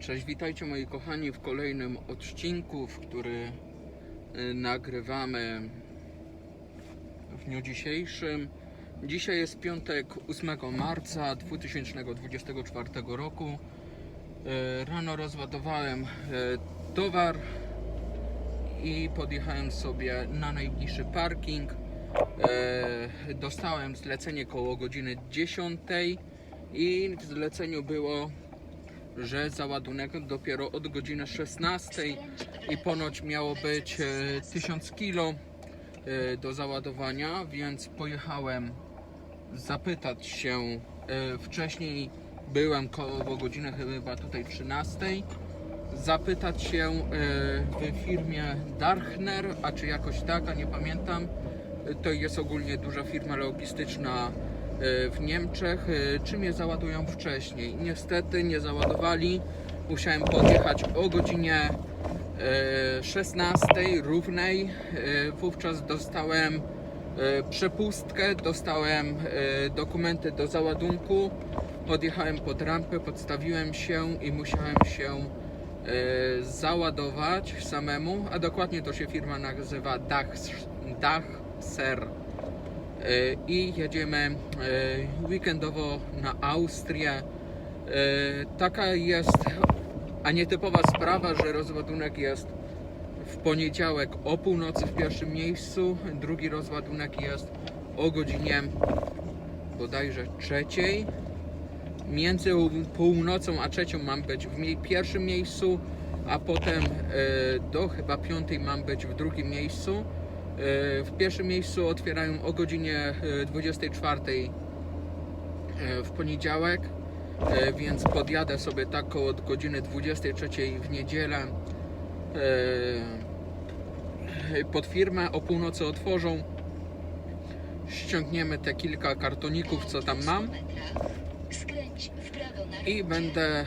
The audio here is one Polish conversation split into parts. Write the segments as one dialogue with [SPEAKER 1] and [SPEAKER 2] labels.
[SPEAKER 1] Cześć, witajcie moi kochani w kolejnym odcinku, w który y, nagrywamy w dniu dzisiejszym. Dzisiaj jest piątek 8 marca 2024 roku. Y, Rano rozładowałem y, towar i podjechałem sobie na najbliższy parking. Dostałem zlecenie koło godziny 10 i w zleceniu było że załadunek dopiero od godziny 16 i ponoć miało być e, 1000 kilo e, do załadowania, więc pojechałem zapytać się e, wcześniej byłem koło godziny chyba tutaj 13 zapytać się e, w firmie Darchner, a czy jakoś tak, a nie pamiętam to jest ogólnie duża firma logistyczna e, w Niemczech. E, Czy mnie załadują wcześniej? Niestety nie załadowali. Musiałem podjechać o godzinie e, 16 równej. E, Wówczas dostałem e, przepustkę, dostałem e, dokumenty do załadunku. Podjechałem pod rampę, podstawiłem się i musiałem się e, załadować samemu, a dokładnie to się firma nazywa Dach, Dachser. E, I jedziemy e, weekendowo na Austrię. E, Taka jest, a nietypowa sprawa, że rozładunek jest w poniedziałek o północy w pierwszym miejscu, drugi rozładunek jest o godzinie bodajże trzeciej między północą a trzecią mam być w pierwszym miejscu, a potem do chyba piątej mam być w drugim miejscu. E, w pierwszym miejscu otwierają o godzinie e, 24 e, w poniedziałek, e, więc podjadę sobie tak od godziny 23 w niedzielę. E, pod firmę o północy otworzą. Ściągniemy te kilka kartoników, co tam mam i będę e,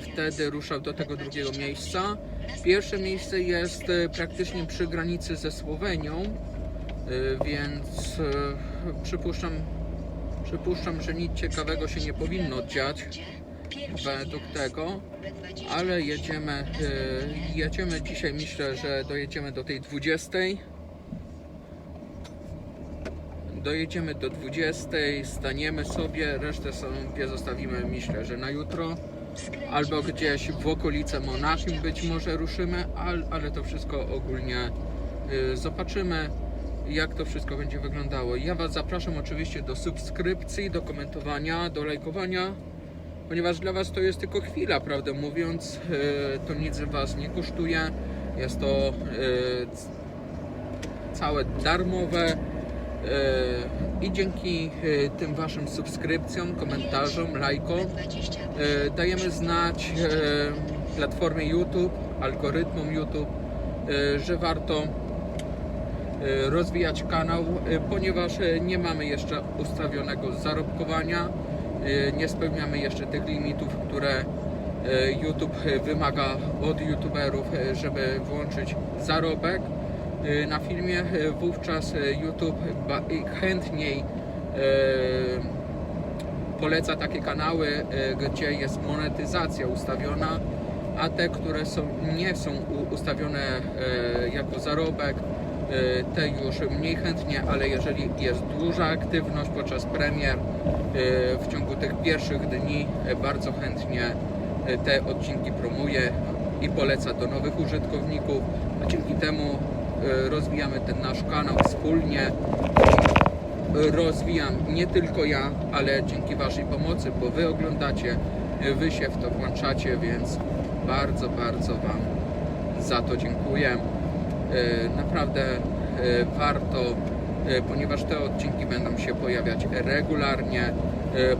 [SPEAKER 1] wtedy ruszał do tego drugiego miejsca. Pierwsze miejsce jest e, praktycznie przy granicy ze Słowenią, e, więc e, przypuszczam, przypuszczam, że nic ciekawego się nie powinno dziać według tego, ale jedziemy, jedziemy dzisiaj, myślę, że dojedziemy do tej 20. Dojedziemy do 20, staniemy sobie, resztę sobie zostawimy, myślę, że na jutro. Albo gdzieś w okolice Monachium być może ruszymy, ale, to wszystko ogólnie y, zobaczymy, jak to wszystko będzie wyglądało. Ja Was zapraszam oczywiście do subskrypcji, do komentowania, do lajkowania, ponieważ dla Was to jest tylko chwila, prawdę mówiąc, y, to nic Was nie kosztuje, jest to y, całe darmowe. E, I dzięki e, tym Waszym subskrypcjom, komentarzom, lajkom e, dajemy znać platformie YouTube, algorytmom YouTube, że warto rozwijać kanał, ponieważ nie mamy jeszcze ustawionego zarobkowania, nie spełniamy jeszcze tych limitów, które YouTube wymaga od youtuberów, żeby włączyć zarobek na filmie. E, Wówczas e, YouTube chętniej poleca takie kanały, gdzie jest monetyzacja ustawiona, a te, które są, nie są ustawione jako zarobek, te już mniej chętnie, ale jeżeli jest duża aktywność podczas premier w ciągu tych pierwszych dni, bardzo chętnie te odcinki promuje i poleca do nowych użytkowników, a dzięki temu rozwijamy ten nasz kanał wspólnie rozwijam nie tylko ja, ale dzięki Waszej pomocy, bo Wy oglądacie, Wy się w to włączacie, więc bardzo, bardzo Wam za to dziękuję. E, Naprawdę warto, ponieważ te odcinki będą się pojawiać regularnie,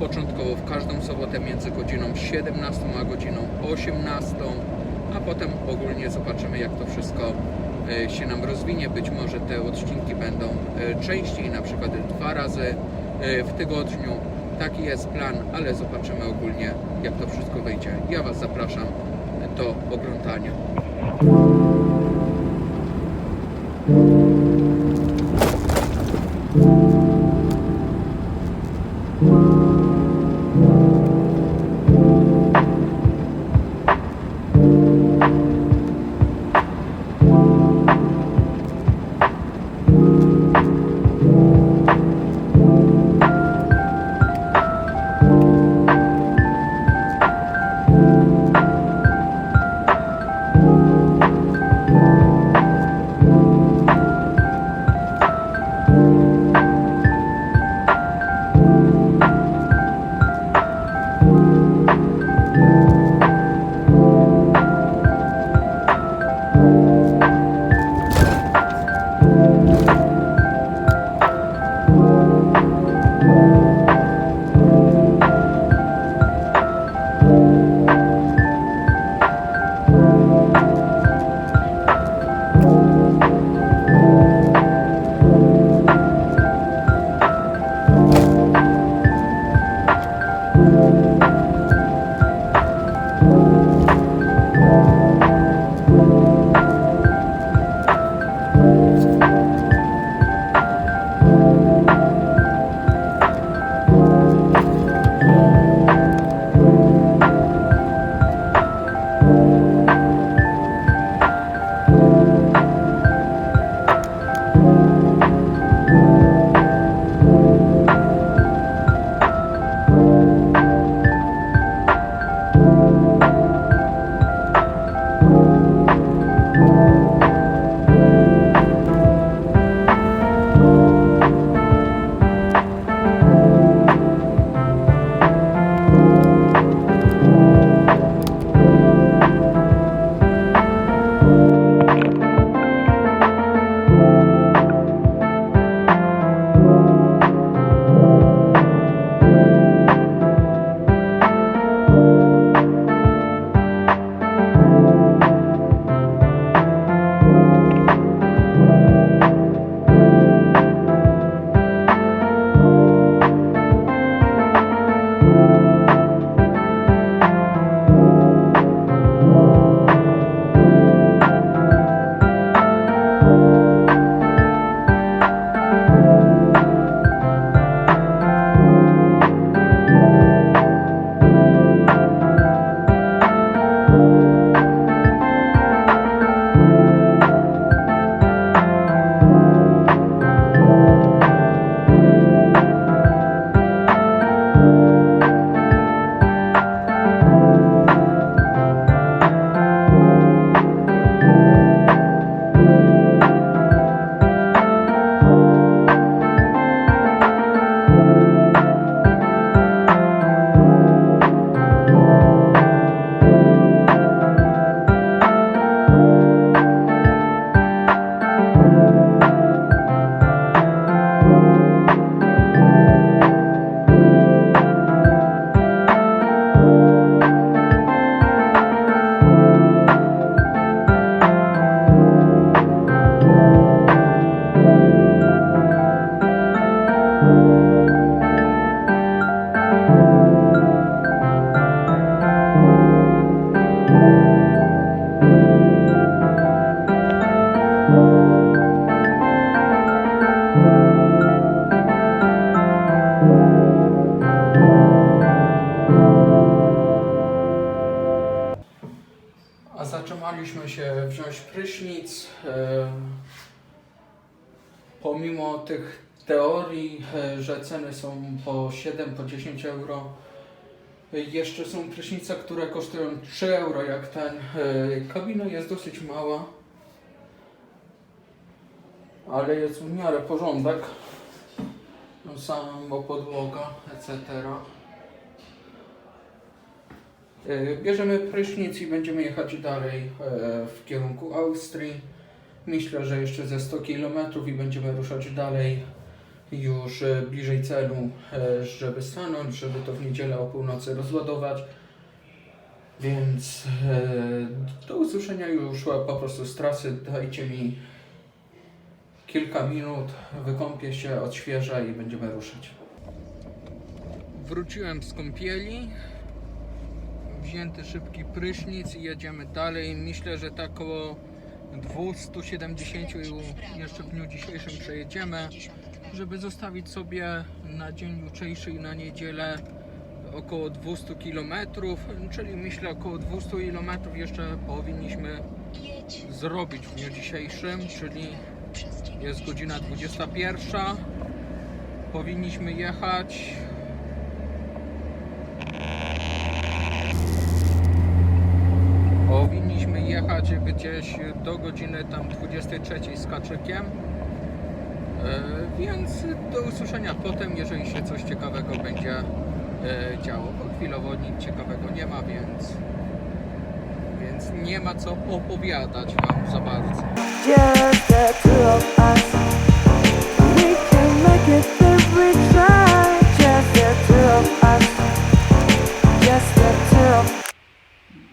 [SPEAKER 1] początkowo w każdą sobotę między godziną 17 a godziną 18, a potem ogólnie zobaczymy jak to wszystko się nam rozwinie. Być może te odcinki będą e, częściej, na przykład dwa razy e, w tygodniu. Taki jest plan, ale zobaczymy ogólnie jak to wszystko wyjdzie. Ja Was zapraszam do oglądania. się Thank you. Thank you. Po 7, po 10 euro, jeszcze są prysznice, które kosztują 3 euro jak ten. E, kabina jest dosyć mała, ale jest w miarę porządek. Samo podłoga, etc. E, Bierzemy prysznic i będziemy jechać dalej e, w kierunku Austrii. Myślę, że jeszcze ze 100 km i będziemy ruszać dalej już e, bliżej celu, e, żeby stanąć, żeby to w niedzielę o północy rozładować. Więc e, do usłyszenia już po prostu z trasy. Dajcie mi kilka minut, wykąpię się, odświeżę i będziemy ruszać. Wróciłem z kąpieli wzięty szybki prysznic i jedziemy dalej. Myślę, że tak około 270 jeszcze w dniu dzisiejszym przejedziemy, żeby zostawić sobie na dzień jutrzejszy i na niedzielę około 200 km, czyli myślę około 200 km jeszcze powinniśmy zrobić w dniu dzisiejszym, czyli jest godzina 21. Powinniśmy jechać. Powinniśmy jechać gdzieś do godziny tam 23 z kaczykiem. E, więc do usłyszenia potem, jeżeli się coś ciekawego będzie e, działo. Bo chwilowo nic ciekawego nie ma, więc, więc nie ma co opowiadać Wam za bardzo.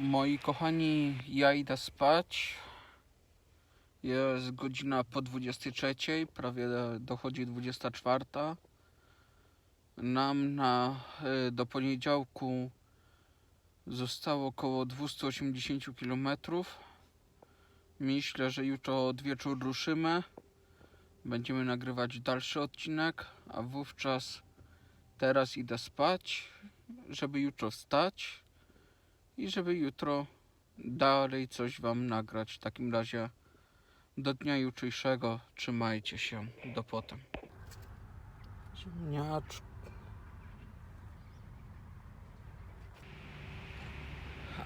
[SPEAKER 1] Moi kochani, ja idę spać. Jest godzina po 23, prawie dochodzi 24. Nam na, y, do poniedziałku zostało około 280 km. Myślę, że jutro od wieczór ruszymy. Będziemy nagrywać dalszy odcinek, a wówczas teraz idę spać, żeby jutro wstać i żeby jutro dalej coś Wam nagrać. W takim razie do dnia jutrzejszego trzymajcie się. Do potem. Ziemniaczku.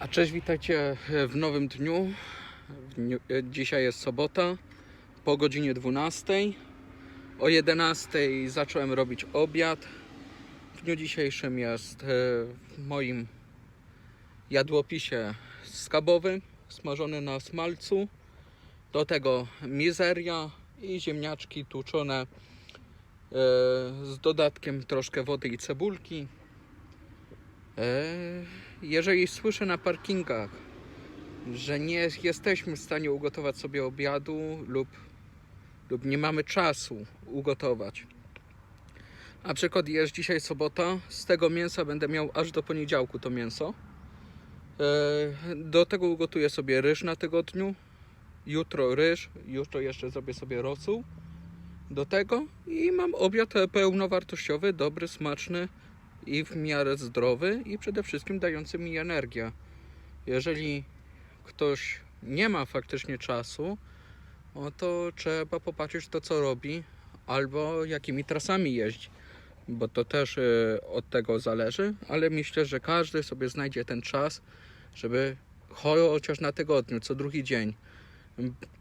[SPEAKER 1] A cześć, witajcie w nowym dniu e, dzisiaj jest sobota po godzinie 12. O 11 zacząłem robić obiad. W dniu dzisiejszym jest e, w moim jadłopisie skabowy, smażony na smalcu. Do tego mizeria i ziemniaczki tłuczone e, z dodatkiem troszkę wody i cebulki. E, jeżeli słyszę na parkingach, że nie jesteśmy w stanie ugotować sobie obiadu lub, lub nie mamy czasu ugotować. Na przykład jest dzisiaj sobota, z tego mięsa będę miał aż do poniedziałku to mięso. E, Do tego ugotuję sobie ryż na tygodniu. Jutro ryż, jutro jeszcze zrobię sobie rosół. Do tego i mam obiad pełnowartościowy, dobry, smaczny i w miarę zdrowy i przede wszystkim dający mi energię. Jeżeli ktoś nie ma faktycznie czasu, no to trzeba popatrzeć to co robi albo jakimi trasami jeździ bo to też y, od tego zależy, ale myślę, że każdy sobie znajdzie ten czas, żeby chociaż na tygodniu, co drugi dzień,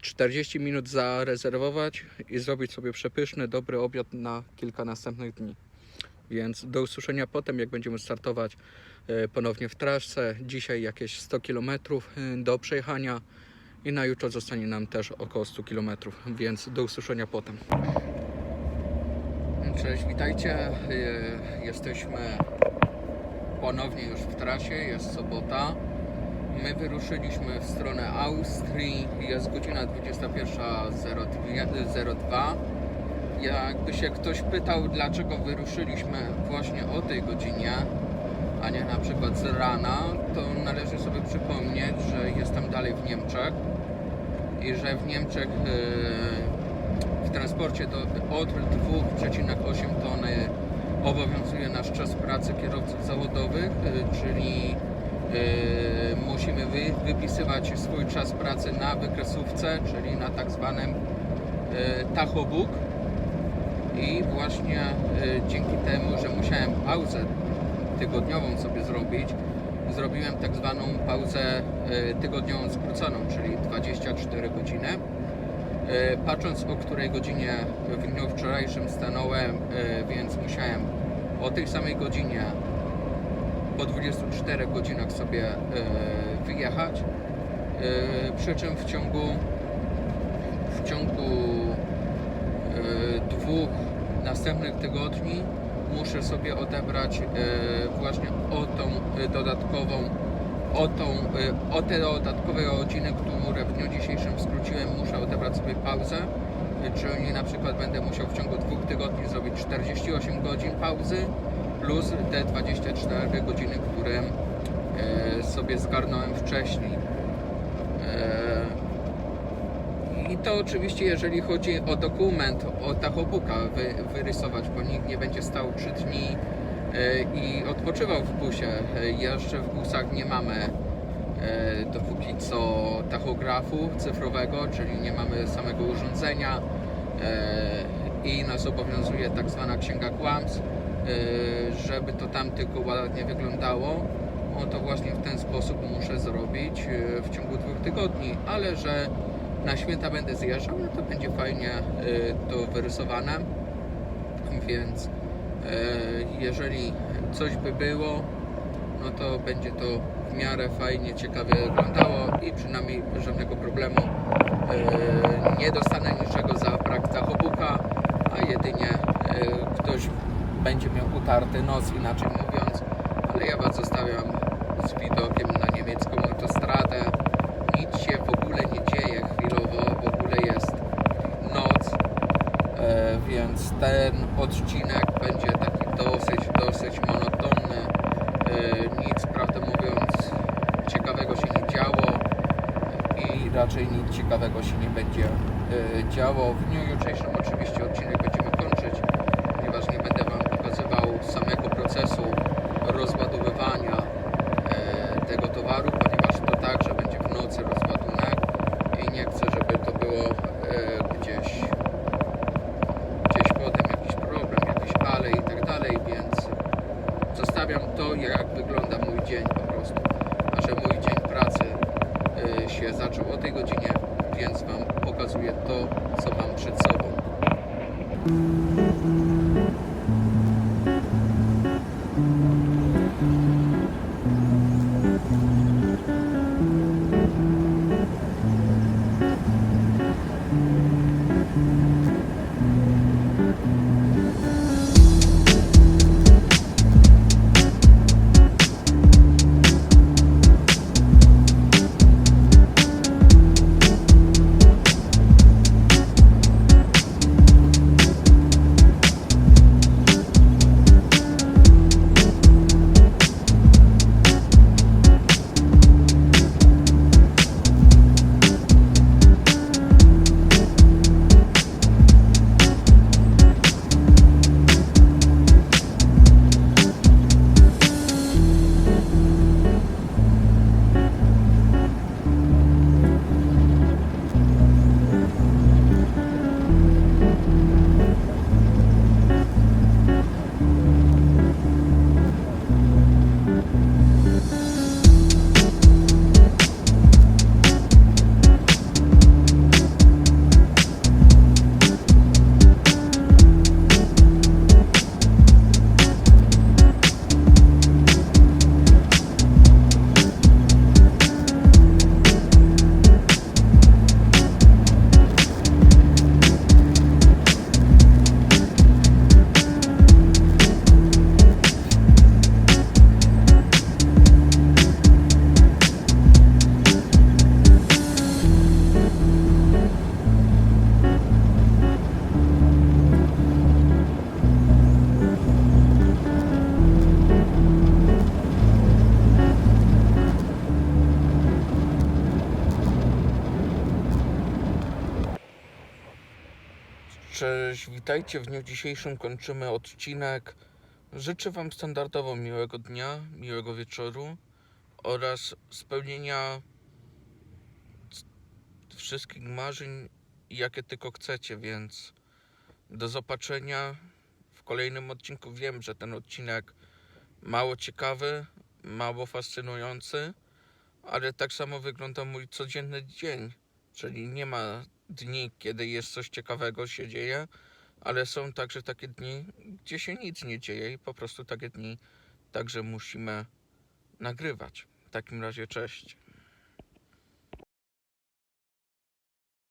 [SPEAKER 1] 40 minut zarezerwować i zrobić sobie przepyszny, dobry obiad na kilka następnych dni. Więc do usłyszenia potem, jak będziemy startować y, ponownie w trasce. Dzisiaj jakieś 100 km do przejechania i na jutro zostanie nam też około 100 km, więc do usłyszenia potem. Cześć, witajcie. E, Jesteśmy ponownie już w trasie, jest sobota. My wyruszyliśmy w stronę Austrii, jest godzina 21.02. Jakby się ktoś pytał, dlaczego wyruszyliśmy właśnie o tej godzinie, a nie na przykład z rana, to należy sobie przypomnieć, że jestem dalej w Niemczech i że w Niemczech e, w transporcie do, od 2,8 tony obowiązuje nasz czas pracy kierowców zawodowych, y, czyli musimy wy, wypisywać swój czas pracy na wykresówce, czyli na tak zwanym yy, tachobook. I właśnie yy, dzięki temu, że musiałem pauzę tygodniową sobie zrobić, zrobiłem tak zwaną pauzę tygodniową skróconą, czyli 24 godziny. E, Patrząc o której godzinie w dniu wczorajszym stanąłem, e, więc musiałem o tej samej godzinie po 24 godzinach sobie e, wyjechać. E, Przy czym w ciągu w ciągu e, dwóch następnych tygodni muszę sobie odebrać właśnie o tą dodatkową o, tą, o te dodatkowe godziny, które w dniu dzisiejszym skróciłem, muszę odebrać sobie pauzę. Czyli na przykład będę musiał w ciągu dwóch tygodni zrobić 48 godzin pauzy plus te 24 godziny, które y, sobie zgarnąłem wcześniej. Y, I to oczywiście, jeżeli chodzi o dokument, o tachobuka wy, wyrysować, bo nikt nie będzie stał 3 dni e, i odpoczywał w busie. E, Jeszcze w busach nie mamy e, dopóki co tachografu cyfrowego, czyli nie mamy samego urządzenia e, i nas obowiązuje tak zwana księga kłamstw, e, żeby to tam tylko ładnie wyglądało. No to właśnie w ten sposób muszę zrobić e, w ciągu dwóch tygodni, ale że na święta będę zjeżdżał, no to będzie fajnie e, to wyrysowane, więc jeżeli coś by było, no to będzie to w miarę fajnie, ciekawie wyglądało i przynajmniej żadnego problemu nie dostanę niczego za brak tachobuka, a jedynie ktoś będzie miał utarty nos, inaczej mówiąc, ale ja Was zostawiam z widokiem na niemiecką autostradę. Nic się w ogóle nie dzieje chwilowo, w ogóle jest noc. E, więc ten odcinek będzie taki dosyć, dosyć monotonny. E, nic, prawdę mówiąc, ciekawego się nie działo i raczej nic ciekawego się nie będzie e, działo. W dniu jutrzejszym oczywiście odcinek będziemy witajcie. W dniu dzisiejszym kończymy odcinek. Życzę Wam standardowo miłego dnia, miłego wieczoru oraz spełnienia wszystkich marzeń, jakie tylko chcecie, więc do zobaczenia w kolejnym odcinku. Wiem, że ten odcinek mało ciekawy, mało fascynujący, ale tak samo wygląda mój codzienny dzień, czyli nie ma dni, kiedy jest coś ciekawego się dzieje, ale są także takie dni, gdzie się nic nie dzieje i po prostu takie dni także musimy nagrywać. W takim razie cześć.